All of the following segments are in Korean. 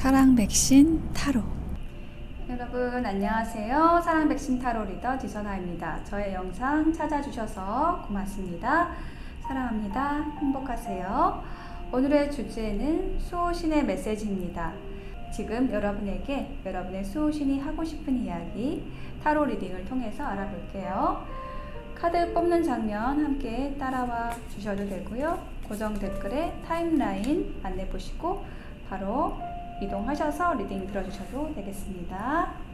사랑 백신 타로 여러분 안녕하세요. 사랑 백신 타로 리더 디선아입니다. 저의 영상 찾아주셔서 고맙습니다. 사랑합니다. 행복하세요. 오늘의 주제는 수호신의 메시지입니다. 지금 여러분에게 여러분의 수호신이 하고 싶은 이야기 타로 리딩을 통해서 알아볼게요. 카드 뽑는 장면 함께 따라와 주셔도 되고요. 고정 댓글에 타임라인 안내 보시고 바로 이동하셔서 리딩 들어주셔도 되겠습니다.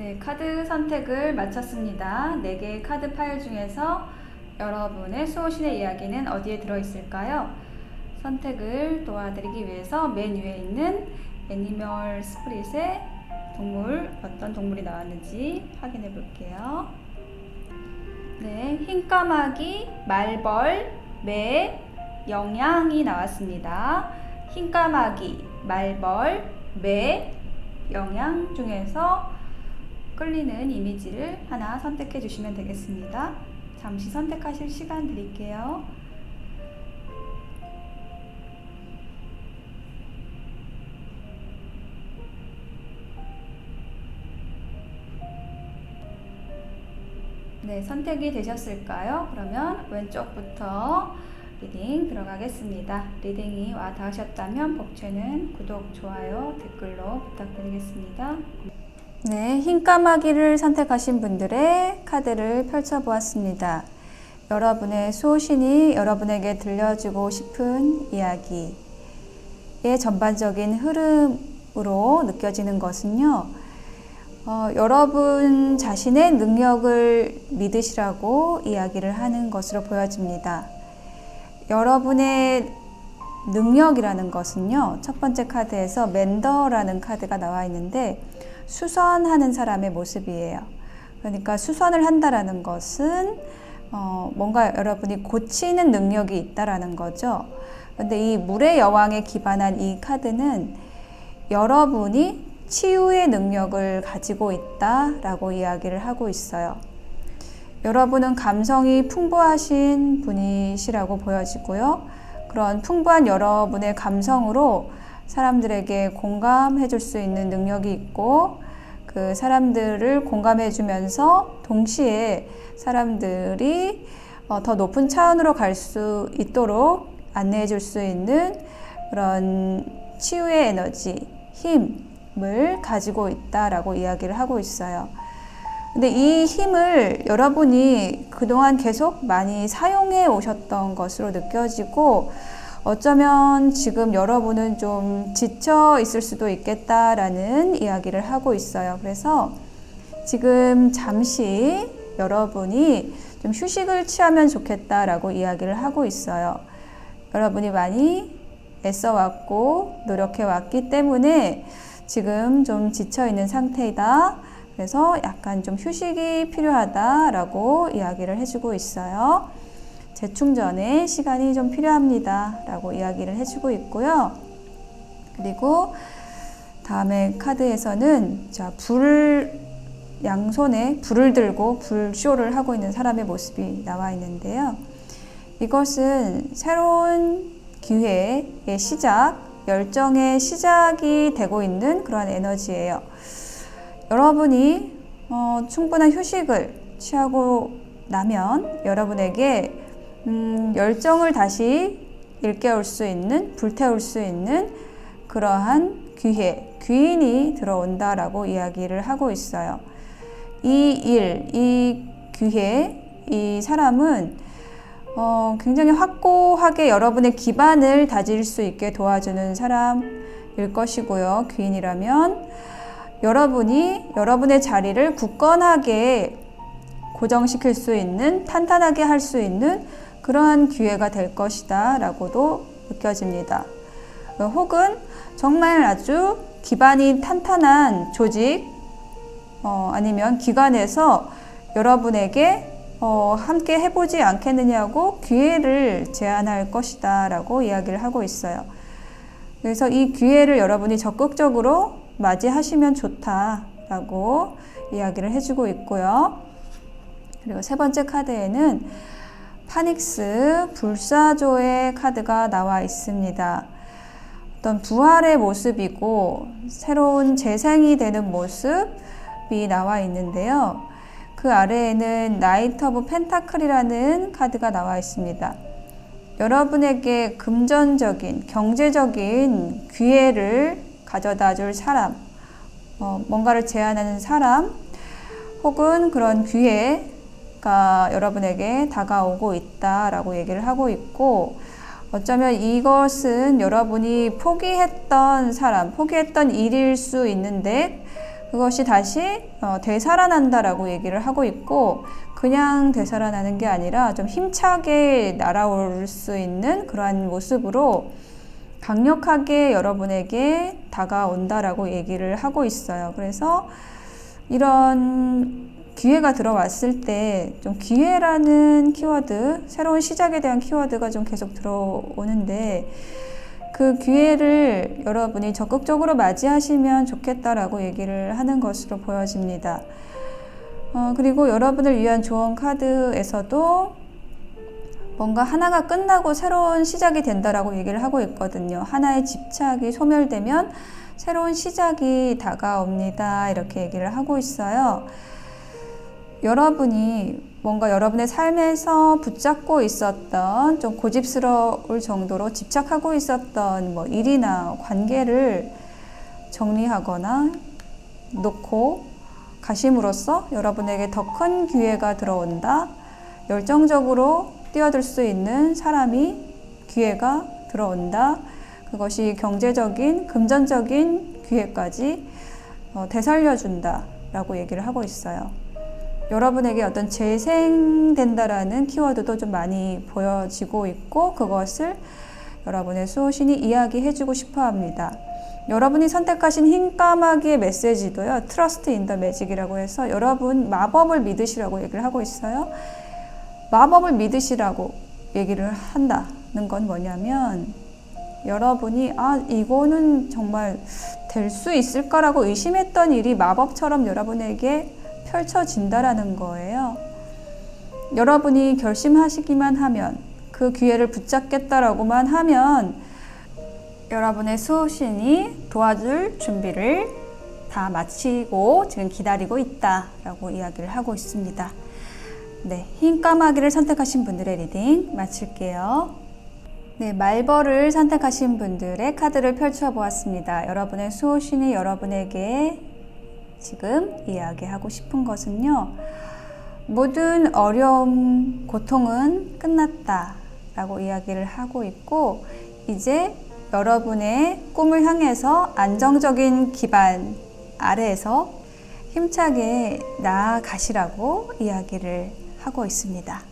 네, 카드 선택을 마쳤습니다. 4개의 카드 파일 중에서 여러분의 수호신의 이야기는 어디에 들어있을까요? 선택을 도와드리기 위해서 맨 위에 있는 애니멀 스프릿의 동물, 어떤 동물이 나왔는지 확인해 볼게요. 네, 흰까마귀, 말벌, 매, 영양이 나왔습니다. 흰까마귀, 말벌, 매, 영양 중에서 끌리는 이미지를 하나 선택해 주시면 되겠습니다. 잠시 선택하실 시간 드릴게요. 네, 선택이 되셨을까요? 그러면 왼쪽부터 리딩 들어가겠습니다. 리딩이 와 닿으셨다면 복채는 구독, 좋아요, 댓글로 부탁드리겠습니다. 네, 흰 까마귀를 선택하신 분들의 카드를 펼쳐보았습니다. 여러분의 수호신이 여러분에게 들려주고 싶은 이야기의 전반적인 흐름으로 느껴지는 것은요, 어, 여러분 자신의 능력을 믿으시라고 이야기를 하는 것으로 보여집니다. 여러분의 능력이라는 것은요, 첫 번째 카드에서 맨더라는 카드가 나와 있는데, 수선하는 사람의 모습이에요. 그러니까 수선을 한다라는 것은 어, 뭔가 여러분이 고치는 능력이 있다라는 거죠. 근데 이 물의 여왕에 기반한 이 카드는 여러분이 치유의 능력을 가지고 있다라고 이야기를 하고 있어요. 여러분은 감성이 풍부하신 분이시라고 보여지고요. 그런 풍부한 여러분의 감성으로 사람들에게 공감해 줄 수 있는 능력이 있고 그 사람들을 공감해 주면서 동시에 사람들이 어, 더 높은 차원으로 갈 수 있도록 안내해 줄 수 있는 그런 치유의 에너지, 힘을 가지고 있다라고 이야기를 하고 있어요. 근데 이 힘을 여러분이 그동안 계속 많이 사용해 오셨던 것으로 느껴지고 어쩌면 지금 여러분은 좀 지쳐 있을 수도 있겠다라는 이야기를 하고 있어요. 그래서 지금 잠시 여러분이 좀 휴식을 취하면 좋겠다라고 이야기를 하고 있어요. 여러분이 많이 애써 왔고 노력해 왔기 때문에 지금 좀 지쳐 있는 상태이다. 그래서 약간 좀 휴식이 필요하다라고 이야기를 해주고 있어요. 재충전에 시간이 좀 필요합니다. 라고 이야기를 해주고 있고요. 그리고 다음에 카드에서는 자, 불, 양손에 불을 들고 불쇼를 하고 있는 사람의 모습이 나와 있는데요. 이것은 새로운 기회의 시작, 열정의 시작이 되고 있는 그런 에너지예요. 여러분이 어, 충분한 휴식을 취하고 나면 여러분에게 음, 열정을 다시 일깨울 수 있는, 불태울 수 있는 그러한 기회, 귀인이 들어온다라고 이야기를 하고 있어요. 이 일, 이 기회, 이 사람은 어, 굉장히 확고하게 여러분의 기반을 다질 수 있게 도와주는 사람일 것이고요. 귀인이라면 여러분이 여러분의 자리를 굳건하게 고정시킬 수 있는 탄탄하게 할 수 있는 그러한 기회가 될 것이다 라고도 느껴집니다. 혹은 정말 아주 기반이 탄탄한 조직 어, 아니면 기관에서 여러분에게 어, 함께 해보지 않겠느냐고 기회를 제안할 것이다 라고 이야기를 하고 있어요. 그래서 이 기회를 여러분이 적극적으로 맞이하시면 좋다 라고 이야기를 해주고 있고요. 그리고 세 번째 카드에는 파닉스 불사조의 카드가 나와 있습니다. 어떤 부활의 모습이고 새로운 재생이 되는 모습이 나와 있는데요. 그 아래에는 나이트 오브 펜타클이라는 카드가 나와 있습니다. 여러분에게 금전적인, 경제적인 기회를 가져다 줄 사람, 어, 뭔가를 제안하는 사람, 혹은 그런 기회 가 여러분에게 다가오고 있다라고 얘기를 하고 있고, 어쩌면 이것은 여러분이 포기했던 사람, 포기했던 일일 수 있는데, 그것이 다시 어, 되살아난다라고 얘기를 하고 있고, 그냥 되살아나는 게 아니라 좀 힘차게 날아올 수 있는 그러한 모습으로 강력하게 여러분에게 다가온다라고 얘기를 하고 있어요. 그래서 이런 기회가 들어왔을 때 좀 기회라는 키워드, 새로운 시작에 대한 키워드가 좀 계속 들어오는데 그 기회를 여러분이 적극적으로 맞이하시면 좋겠다라고 얘기를 하는 것으로 보여집니다. 어, 그리고 여러분을 위한 조언 카드에서도 뭔가 하나가 끝나고 새로운 시작이 된다라고 얘기를 하고 있거든요. 하나의 집착이 소멸되면 새로운 시작이 다가옵니다. 이렇게 얘기를 하고 있어요. 여러분이 뭔가 여러분의 삶에서 붙잡고 있었던 좀 고집스러울 정도로 집착하고 있었던 뭐 일이나 관계를 정리하거나 놓고 가심으로써 여러분에게 더 큰 기회가 들어온다. 열정적으로 뛰어들 수 있는 사람이 기회가 들어온다. 그것이 경제적인, 금전적인 기회까지 어, 되살려준다. 라고 얘기를 하고 있어요. 여러분에게 어떤 재생된다라는 키워드도 좀 많이 보여지고 있고, 그것을 여러분의 수호신이 이야기해주고 싶어 합니다. 여러분이 선택하신 흰 까마귀의 메시지도요, 트러스트 인더 매직이라고 해서 여러분 마법을 믿으시라고 얘기를 하고 있어요. 마법을 믿으시라고 얘기를 한다는 건 뭐냐면, 여러분이, 아, 이거는 정말 될 수 있을까라고 의심했던 일이 마법처럼 여러분에게 펼쳐진다라는 거예요. 여러분이 결심하시기만 하면, 그 기회를 붙잡겠다라고만 하면, 여러분의 수호신이 도와줄 준비를 다 마치고 지금 기다리고 있다라고 이야기를 하고 있습니다. 네, 흰 까마귀를 선택하신 분들의 리딩 마칠게요. 네, 말벌을 선택하신 분들의 카드를 펼쳐 보았습니다. 여러분의 수호신이 여러분에게 지금 이야기하고 싶은 것은요. 모든 어려움, 고통은 끝났다. 라고 이야기를 하고 있고, 이제 여러분의 꿈을 향해서 안정적인 기반 아래에서 힘차게 나아가시라고 이야기를 하고 있습니다.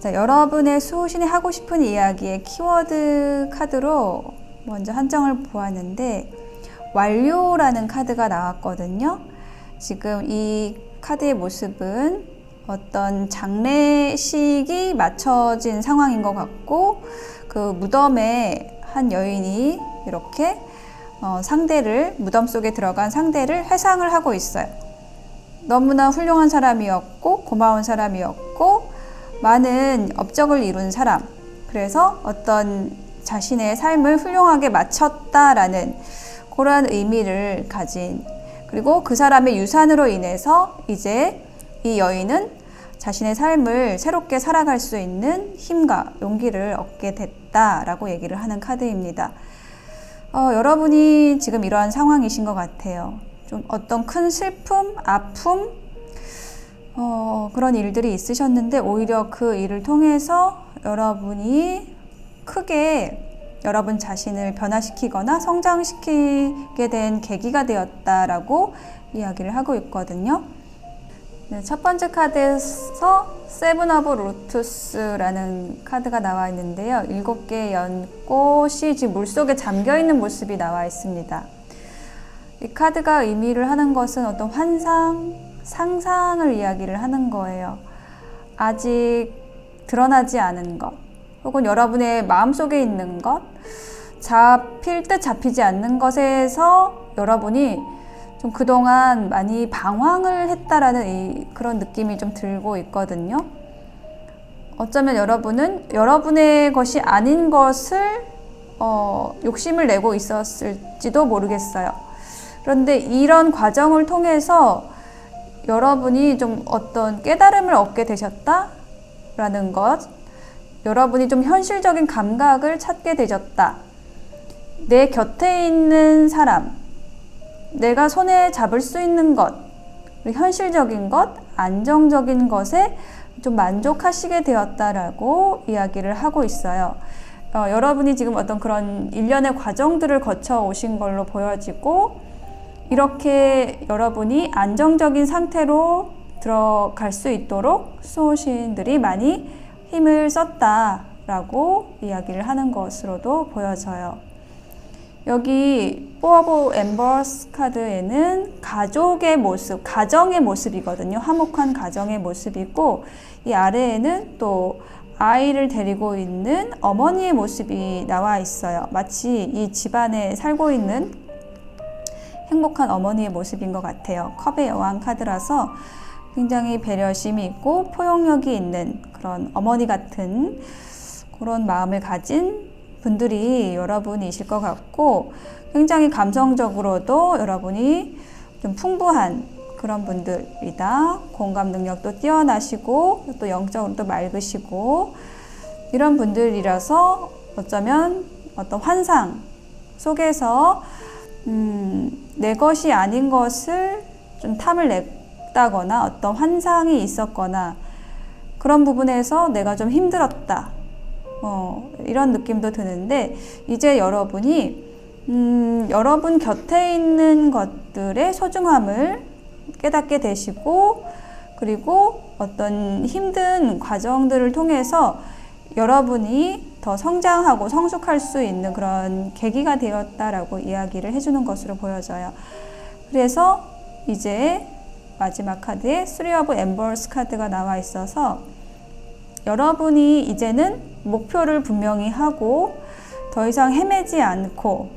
자, 여러분의 수호신이 하고 싶은 이야기의 키워드 카드로 먼저 한정을 보았는데 완료라는 카드가 나왔거든요. 지금 이 카드의 모습은 어떤 장례식이 맞춰진 상황인 것 같고 그 무덤에 한 여인이 이렇게 어, 상대를 무덤 속에 들어간 상대를 회상을 하고 있어요. 너무나 훌륭한 사람이었고 고마운 사람이었고 많은 업적을 이룬 사람. 그래서 어떤 자신의 삶을 훌륭하게 마쳤다라는 그러한 의미를 가진 그리고 그 사람의 유산으로 인해서 이제 이 여인은 자신의 삶을 새롭게 살아갈 수 있는 힘과 용기를 얻게 됐다라고 얘기를 하는 카드입니다. 어, 여러분이 지금 이러한 상황이신 것 같아요. 좀 어떤 큰 슬픔, 아픔, 어, 그런 일들이 있으셨는데 오히려 그 일을 통해서 여러분이 크게 여러분 자신을 변화시키거나 성장시키게 된 계기가 되었다라고 이야기를 하고 있거든요. 네, 첫 번째 카드에서 세븐 오브 로투스라는 카드가 나와 있는데요. 일곱 개의 연꽃이 지금 물속에 잠겨 있는 모습이 나와 있습니다. 이 카드가 의미를 하는 것은 어떤 환상, 상상을 이야기를 하는 거예요. 아직 드러나지 않은 것, 혹은 여러분의 마음속에 있는 것, 잡힐 듯 잡히지 않는 것에서 여러분이 좀 그동안 많이 방황을 했다라는 이, 그런 느낌이 좀 들고 있거든요. 어쩌면 여러분은 여러분의 것이 아닌 것을 어, 욕심을 내고 있었을지도 모르겠어요. 그런데 이런 과정을 통해서 여러분이 좀 어떤 깨달음을 얻게 되셨다라는 것, 여러분이 좀 현실적인 감각을 찾게 되셨다. 내 곁에 있는 사람, 내가 손에 잡을 수 있는 것, 현실적인 것, 안정적인 것에 좀 만족하시게 되었다라고 이야기를 하고 있어요. 어, 여러분이 지금 어떤 그런 일련의 과정들을 거쳐 오신 걸로 보여지고, 이렇게 여러분이 안정적인 상태로 들어갈 수 있도록 수호신들이 많이 힘을 썼다라고 이야기를 하는 것으로도 보여져요. 여기 포어브 엠버스 카드에는 가족의 모습, 가정의 모습이거든요. 화목한 가정의 모습이고 이 아래에는 또 아이를 데리고 있는 어머니의 모습이 나와 있어요. 마치 이 집안에 살고 있는 행복한 어머니의 모습인 것 같아요. 컵의 여왕 카드라서 굉장히 배려심이 있고 포용력이 있는 그런 어머니 같은 그런 마음을 가진 분들이 여러분이실 것 같고 굉장히 감성적으로도 여러분이 좀 풍부한 그런 분들이다. 공감 능력도 뛰어나시고 또 영적으로도 맑으시고 이런 분들이라서 어쩌면 어떤 환상 속에서 음, 내 것이 아닌 것을 좀 탐을 냈다거나 어떤 환상이 있었거나 그런 부분에서 내가 좀 힘들었다. 어, 이런 느낌도 드는데 이제 여러분이 음, 여러분 곁에 있는 것들의 소중함을 깨닫게 되시고 그리고 어떤 힘든 과정들을 통해서 여러분이 더 성장하고 성숙할 수 있는 그런 계기가 되었다라고 이야기를 해주는 것으로 보여져요. 그래서 이제 마지막 카드에 3 of Embers 카드가 나와 있어서 여러분이 이제는 목표를 분명히 하고 더 이상 헤매지 않고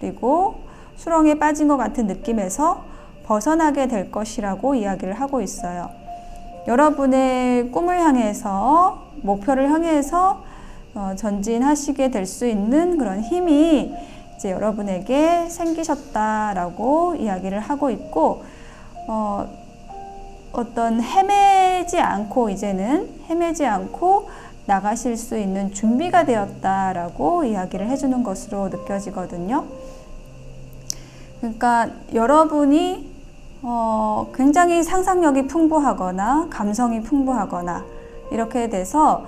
그리고 수렁에 빠진 것 같은 느낌에서 벗어나게 될 것이라고 이야기를 하고 있어요. 여러분의 꿈을 향해서 목표를 향해서 어, 전진하시게 될 수 있는 그런 힘이 이제 여러분에게 생기셨다라고 이야기를 하고 있고 어, 어떤 헤매지 않고 이제는 헤매지 않고 나가실 수 있는 준비가 되었다라고 이야기를 해주는 것으로 느껴지거든요. 그러니까 여러분이 어, 굉장히 상상력이 풍부하거나 감성이 풍부하거나 이렇게 돼서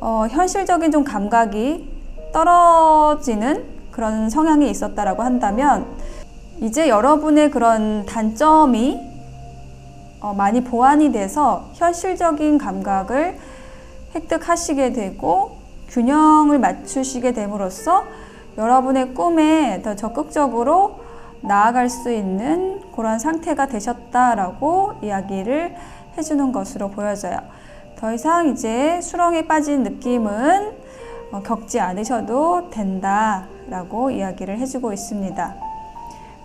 어, 현실적인 좀 감각이 떨어지는 그런 성향이 있었다라고 한다면 이제 여러분의 그런 단점이 어, 많이 보완이 돼서 현실적인 감각을 획득하시게 되고 균형을 맞추시게 됨으로써 여러분의 꿈에 더 적극적으로 나아갈 수 있는 그런 상태가 되셨다라고 이야기를 해주는 것으로 보여져요. 더 이상 이제 수렁에 빠진 느낌은 어, 겪지 않으셔도 된다라고 이야기를 해주고 있습니다.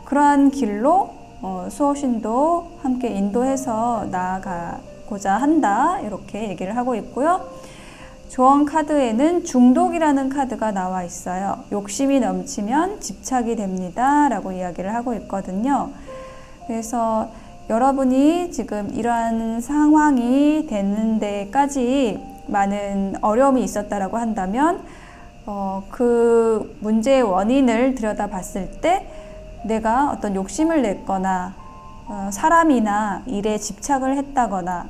그러한 길로 어, 수호신도 함께 인도해서 나아가고자 한다 이렇게 얘기를 하고 있고요. 조언 카드에는 중독이라는 카드가 나와 있어요. 욕심이 넘치면 집착이 됩니다. 라고 이야기를 하고 있거든요. 그래서 여러분이 지금 이러한 상황이 되는 데까지 많은 어려움이 있었다라고 한다면, 어, 그 문제의 원인을 들여다 봤을 때 내가 어떤 욕심을 냈거나, 어, 사람이나 일에 집착을 했다거나,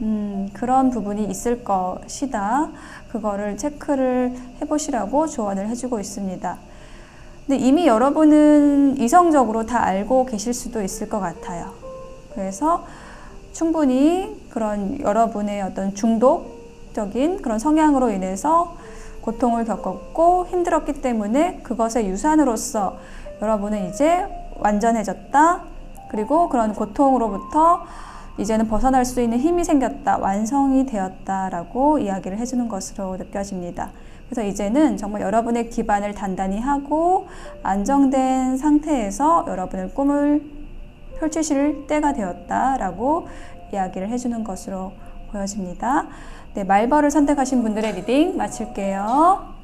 음, 그런 부분이 있을 것이다. 그거를 체크를 해보시라고 조언을 해주고 있습니다. 근데 이미 여러분은 이성적으로 다 알고 계실 수도 있을 것 같아요. 그래서 충분히 그런 여러분의 어떤 중독적인 그런 성향으로 인해서 고통을 겪었고 힘들었기 때문에 그것의 유산으로서 여러분은 이제 완전해졌다. 그리고 그런 고통으로부터 이제는 벗어날 수 있는 힘이 생겼다. 완성이 되었다 라고 이야기를 해주는 것으로 느껴집니다. 그래서 이제는 정말 여러분의 기반을 단단히 하고 안정된 상태에서 여러분의 꿈을 펼치실 때가 되었다 라고 이야기를 해주는 것으로 보여집니다. 네, 말벌을 선택하신 분들의 리딩 마칠게요.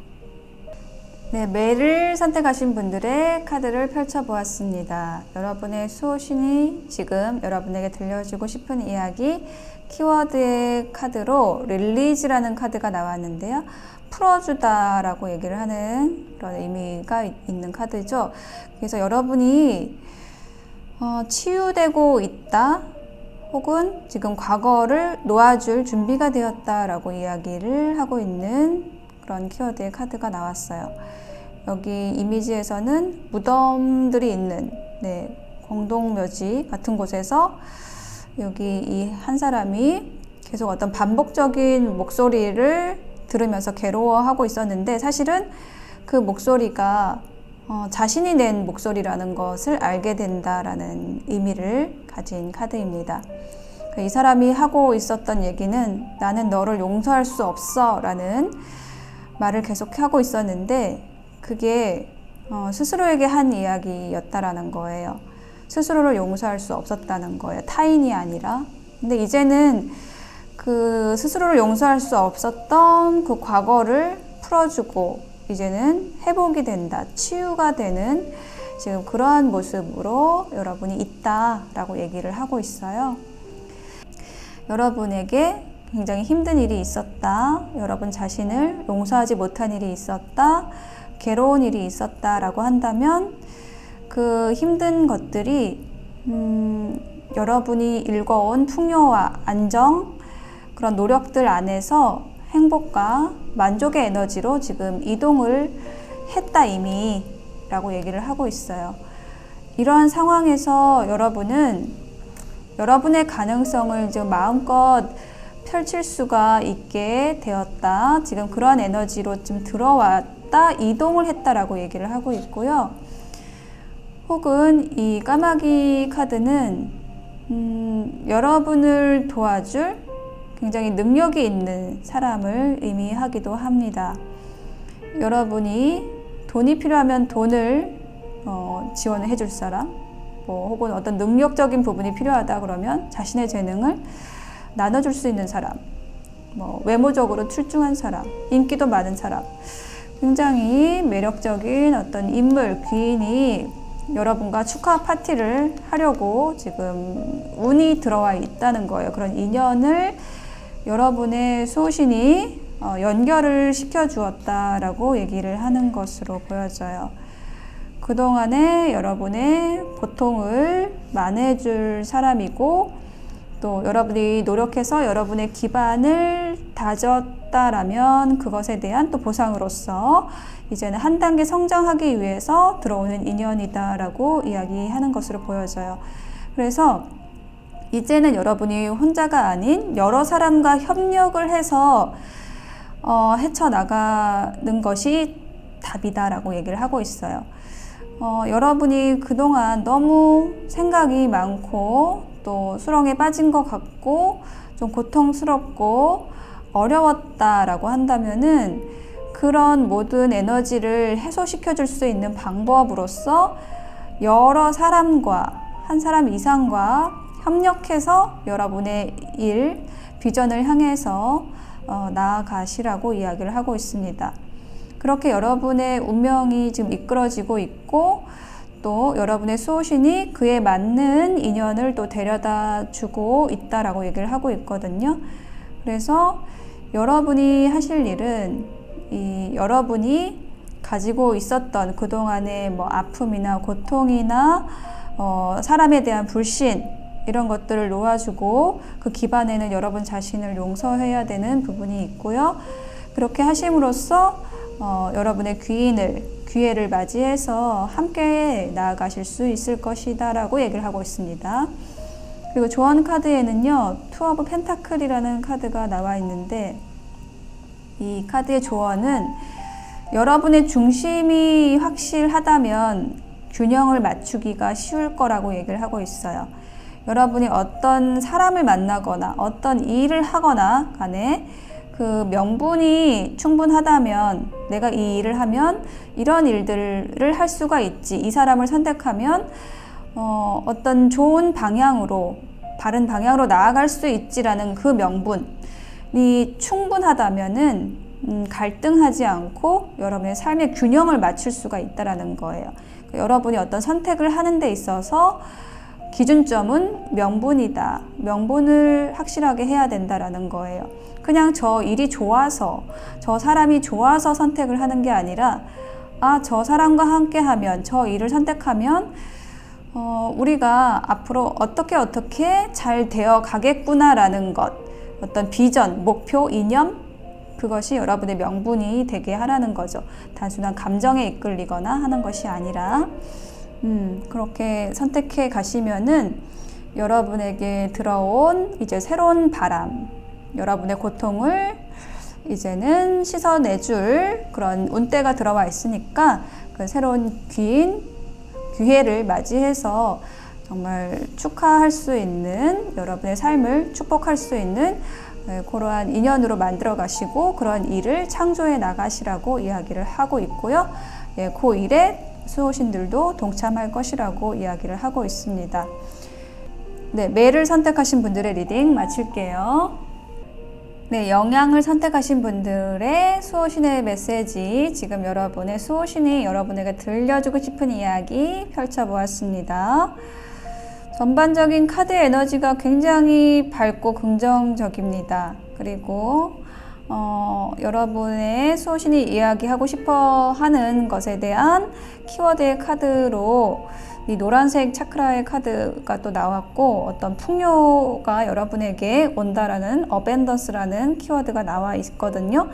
네, 매를 선택하신 분들의 카드를 펼쳐보았습니다. 여러분의 수호신이 지금 여러분에게 들려주고 싶은 이야기 키워드의 카드로 릴리즈라는 카드가 나왔는데요. 풀어주다라고 얘기를 하는 그런 의미가 있는 카드죠. 그래서 여러분이 어, 치유되고 있다. 혹은 지금 과거를 놓아줄 준비가 되었다라고 이야기를 하고 있는 그런 키워드의 카드가 나왔어요. 여기 이미지에서는 무덤들이 있는 네, 공동묘지 같은 곳에서 여기 이 한 사람이 계속 어떤 반복적인 목소리를 들으면서 괴로워하고 있었는데 사실은 그 목소리가 어, 자신이 낸 목소리라는 것을 알게 된다라는 의미를 가진 카드입니다. 그이 사람이 하고 있었던 얘기는 나는 너를 용서할 수 없어 라는 말을 계속 하고 있었는데 그게 어, 스스로에게 한 이야기였다라는 거예요. 스스로를 용서할 수 없었다는 거예요. 타인이 아니라. 근데 이제는 그 스스로를 용서할 수 없었던 그 과거를 풀어주고 이제는 회복이 된다. 치유가 되는 지금 그러한 모습으로 여러분이 있다라고 얘기를 하고 있어요. 여러분에게 굉장히 힘든 일이 있었다. 여러분 자신을 용서하지 못한 일이 있었다. 괴로운 일이 있었다라고 한다면 그 힘든 것들이 음, 여러분이 읽어온 풍요와 안정 그런 노력들 안에서 행복과 만족의 에너지로 지금 이동을 했다 이미 라고 얘기를 하고 있어요. 이러한 상황에서 여러분은 여러분의 가능성을 지금 마음껏 펼칠 수가 있게 되었다. 지금 그러한 에너지로 좀 들어왔다, 이동을 했다라고 얘기를 하고 있고요. 혹은 이 까마귀 카드는 음, 여러분을 도와줄 굉장히 능력이 있는 사람을 의미하기도 합니다. 여러분이 돈이 필요하면 돈을 어, 지원을 해줄 사람, 뭐 혹은 어떤 능력적인 부분이 필요하다 그러면 자신의 재능을 나눠줄 수 있는 사람, 뭐 외모적으로 출중한 사람, 인기도 많은 사람, 굉장히 매력적인 어떤 인물, 귀인이 여러분과 축하 파티를 하려고 지금 운이 들어와 있다는 거예요. 그런 인연을 여러분의 수호신이 어, 연결을 시켜 주었다라고 얘기를 하는 것으로 보여져요. 그동안에 여러분의 고통을 만회해 줄 사람이고 또 여러분이 노력해서 여러분의 기반을 다졌다라면 그것에 대한 또 보상으로서 이제는 한 단계 성장하기 위해서 들어오는 인연이다라고 이야기하는 것으로 보여져요. 그래서 이제는 여러분이 혼자가 아닌 여러 사람과 협력을 해서 어, 헤쳐나가는 것이 답이다라고 얘기를 하고 있어요. 어, 여러분이 그동안 너무 생각이 많고 또 수렁에 빠진 것 같고 좀 고통스럽고 어려웠다라고 한다면은 그런 모든 에너지를 해소시켜 줄 수 있는 방법으로서 여러 사람과 한 사람 이상과 협력해서 여러분의 일, 비전을 향해서 어, 나아가시라고 이야기를 하고 있습니다. 그렇게 여러분의 운명이 지금 이끌어지고 있고 또 여러분의 수호신이 그에 맞는 인연을 또 데려다 주고 있다라고 얘기를 하고 있거든요. 그래서 여러분이 하실 일은 이 여러분이 가지고 있었던 그동안의 뭐 아픔이나 고통이나 어, 사람에 대한 불신 이런 것들을 놓아주고 그 기반에는 여러분 자신을 용서해야 되는 부분이 있고요. 그렇게 하심으로써 어, 여러분의 귀인을 귀해를 맞이해서 함께 나아가실 수 있을 것이다라고 얘기를 하고 있습니다. 그리고 조언 카드에는요, 투 오브 펜타클이라는 카드가 나와 있는데 이 카드의 조언은 여러분의 중심이 확실하다면 균형을 맞추기가 쉬울 거라고 얘기를 하고 있어요. 여러분이 어떤 사람을 만나거나 어떤 일을 하거나 간에 그 명분이 충분하다면 내가 이 일을 하면 이런 일들을 할 수가 있지. 이 사람을 선택하면 어, 어떤 좋은 방향으로 바른 방향으로 나아갈 수 있지라는 그 명분이 충분하다면은 음, 갈등하지 않고 여러분의 삶의 균형을 맞출 수가 있다라는 거예요. 여러분이 어떤 선택을 하는 데 있어서 기준점은 명분이다. 명분을 확실하게 해야 된다라는 거예요. 그냥 저 일이 좋아서, 저 사람이 좋아서 선택을 하는 게 아니라, 아, 저 사람과 함께 하면, 저 일을 선택하면, 어, 우리가 앞으로 어떻게 어떻게 잘 되어 가겠구나라는 것, 어떤 비전, 목표, 이념, 그것이 여러분의 명분이 되게 하라는 거죠. 단순한 감정에 이끌리거나 하는 것이 아니라, 음, 그렇게 선택해 가시면은 여러분에게 들어온 이제 새로운 바람, 여러분의 고통을 이제는 씻어내줄 그런 운대가 들어와 있으니까 그 새로운 귀인, 기회를 맞이해서 정말 축하할 수 있는 여러분의 삶을 축복할 수 있는 네, 그러한 인연으로 만들어 가시고 그런 일을 창조해 나가시라고 이야기를 하고 있고요. 예, 그 일에 수호신들도 동참할 것이라고 이야기를 하고 있습니다. 네, 매를 선택하신 분들의 리딩 마칠게요. 네, 영양을 선택하신 분들의 수호신의 메시지, 지금 여러분의 수호신이 여러분에게 들려주고 싶은 이야기 펼쳐보았습니다. 전반적인 카드 에너지가 굉장히 밝고 긍정적입니다. 그리고 어, 여러분의 수호신이 이야기하고 싶어 하는 것에 대한 키워드의 카드로 이 노란색 차크라의 카드가 또 나왔고 어떤 풍요가 여러분에게 온다라는 어벤던스라는 키워드가 나와 있거든요.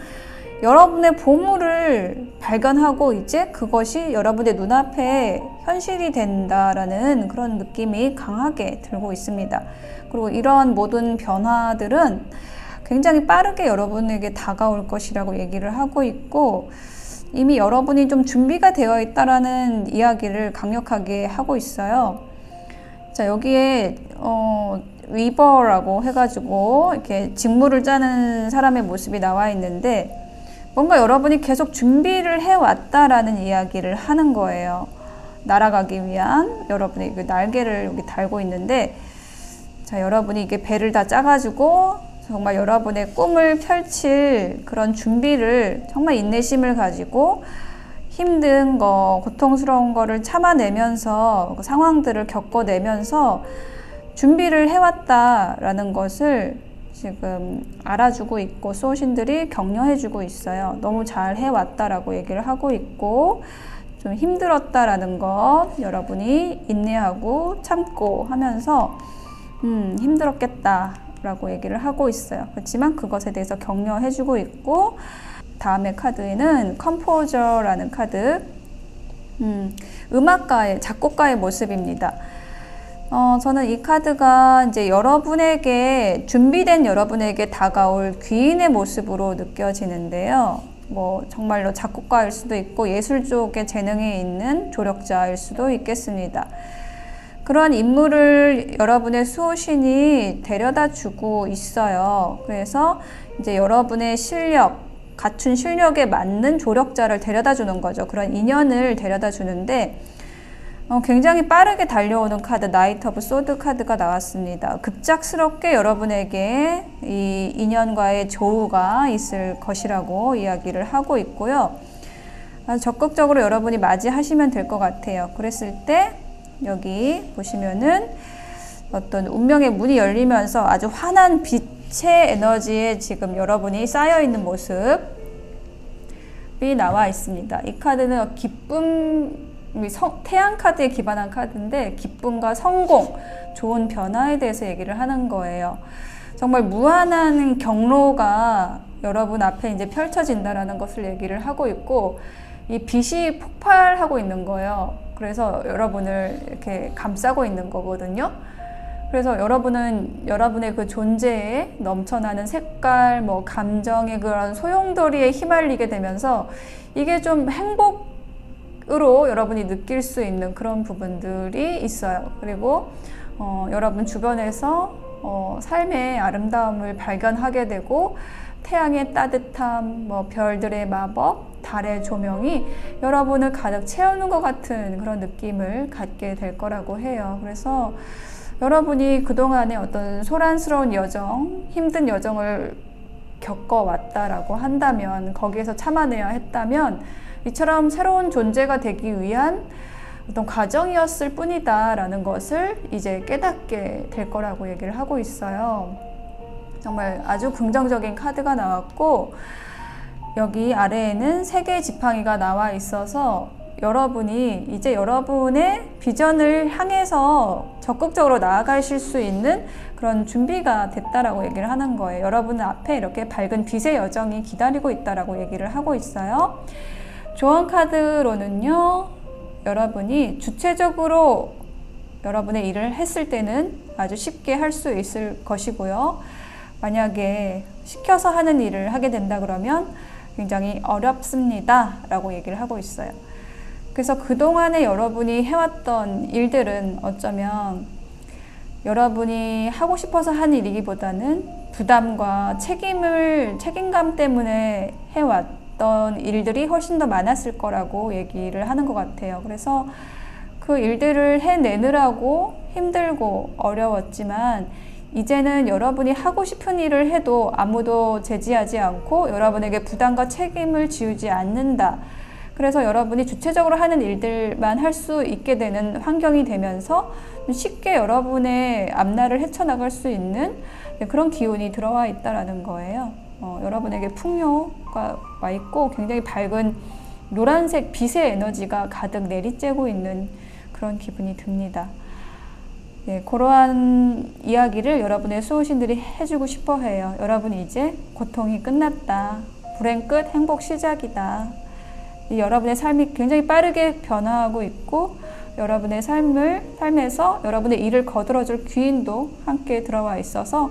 여러분의 보물을 발견하고 이제 그것이 여러분의 눈앞에 현실이 된다라는 그런 느낌이 강하게 들고 있습니다. 그리고 이러한 모든 변화들은 굉장히 빠르게 여러분에게 다가올 것이라고 얘기를 하고 있고 이미 여러분이 좀 준비가 되어 있다라는 이야기를 강력하게 하고 있어요. 자, 여기에 어, 위버라고 해가지고 이렇게 직무를 짜는 사람의 모습이 나와 있는데 뭔가 여러분이 계속 준비를 해왔다라는 이야기를 하는 거예요. 날아가기 위한 여러분의 그 날개를 여기 달고 있는데 자, 여러분이 이게 배를 다 짜가지고 정말 여러분의 꿈을 펼칠 그런 준비를 정말 인내심을 가지고 힘든 거, 고통스러운 거를 참아내면서 그 상황들을 겪어내면서 준비를 해왔다라는 것을 지금 알아주고 있고 소신들이 격려해주고 있어요. 너무 잘 해왔다라고 얘기를 하고 있고 좀 힘들었다라는 것 여러분이 인내하고 참고 하면서 음, 힘들었겠다라고 얘기를 하고 있어요. 그렇지만 그것에 대해서 격려해주고 있고 다음에 카드에는 컴포저라는 카드 음, 음악가의 작곡가의 모습입니다. 어, 저는 이 카드가 이제 여러분에게, 준비된 여러분에게 다가올 귀인의 모습으로 느껴지는데요. 뭐, 정말로 작곡가일 수도 있고 예술 쪽에 재능이 있는 조력자일 수도 있겠습니다. 그런 인물을 여러분의 수호신이 데려다 주고 있어요. 그래서 이제 여러분의 실력, 갖춘 실력에 맞는 조력자를 데려다 주는 거죠. 그런 인연을 데려다 주는데, 어, 굉장히 빠르게 달려오는 카드 나이트 오브 소드 카드가 나왔습니다. 급작스럽게 여러분에게 이 인연과의 조우가 있을 것이라고 이야기를 하고 있고요. 아주 적극적으로 여러분이 맞이하시면 될 것 같아요. 그랬을 때 여기 보시면은 어떤 운명의 문이 열리면서 아주 환한 빛의 에너지에 지금 여러분이 쌓여 있는 모습이 나와 있습니다. 이 카드는 기쁨 이 성- 태양 카드에 기반한 카드인데 기쁨과 성공, 좋은 변화에 대해서 얘기를 하는 거예요. 정말 무한한 경로가 여러분 앞에 이제 펼쳐진다라는 것을 얘기를 하고 있고 이 빛이 폭발하고 있는 거예요. 그래서 여러분을 이렇게 감싸고 있는 거거든요. 그래서 여러분은 여러분의 그 존재에 넘쳐나는 색깔, 뭐 감정의 그런 소용돌이에 휘말리게 되면서 이게 좀 행복 으로 여러분이 느낄 수 있는 그런 부분들이 있어요. 그리고 어, 여러분 주변에서 어, 삶의 아름다움을 발견하게 되고 태양의 따뜻함, 뭐 별들의 마법, 달의 조명이 여러분을 가득 채우는 것 같은 그런 느낌을 갖게 될 거라고 해요. 그래서 여러분이 그동안의 어떤 소란스러운 여정, 힘든 여정을 겪어왔다라고 한다면, 거기에서 참아내야 했다면, 이처럼 새로운 존재가 되기 위한 어떤 과정이었을 뿐이다라는 것을 이제 깨닫게 될 거라고 얘기를 하고 있어요. 정말 아주 긍정적인 카드가 나왔고, 여기 아래에는 세 개의 지팡이가 나와 있어서 여러분이 이제 여러분의 비전을 향해서 적극적으로 나아가실 수 있는 그런 준비가 됐다라고 얘기를 하는 거예요. 여러분 앞에 이렇게 밝은 빛의 여정이 기다리고 있다라고 얘기를 하고 있어요. 조언 카드로는요, 여러분이 주체적으로 여러분의 일을 했을 때는 아주 쉽게 할 수 있을 것이고요. 만약에 시켜서 하는 일을 하게 된다 그러면 굉장히 어렵습니다. 라고 얘기를 하고 있어요. 그래서 그동안에 여러분이 해왔던 일들은 어쩌면 여러분이 하고 싶어서 한 일이기보다는 부담과 책임을, 책임감 때문에 해왔 던 일들이 훨씬 더 많았을 거라고 얘기를 하는 것 같아요. 그래서 그 일들을 해내느라고 힘들고 어려웠지만 이제는 여러분이 하고 싶은 일을 해도 아무도 제지하지 않고 여러분에게 부담과 책임을 지우지 않는다. 그래서 여러분이 주체적으로 하는 일들만 할 수 있게 되는 환경이 되면서 쉽게 여러분의 앞날을 헤쳐나갈 수 있는 그런 기운이 들어와 있다라는 거예요. 어, 여러분에게 풍요가 와 있고 굉장히 밝은 노란색 빛의 에너지가 가득 내리쬐고 있는 그런 기분이 듭니다. 네, 그러한 이야기를 여러분의 수호신들이 해주고 싶어 해요. 여러분 이제 고통이 끝났다. 불행 끝, 행복 시작이다. 이 여러분의 삶이 굉장히 빠르게 변화하고 있고 여러분의 삶을 삶에서 여러분의 일을 거들어줄 귀인도 함께 들어와 있어서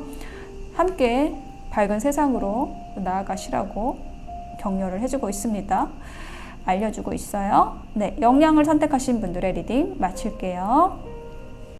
함께 밝은 세상으로 나아가시라고 격려를 해주고 있습니다. 알려주고 있어요. 네, 영양을 선택하신 분들의 리딩 마칠게요.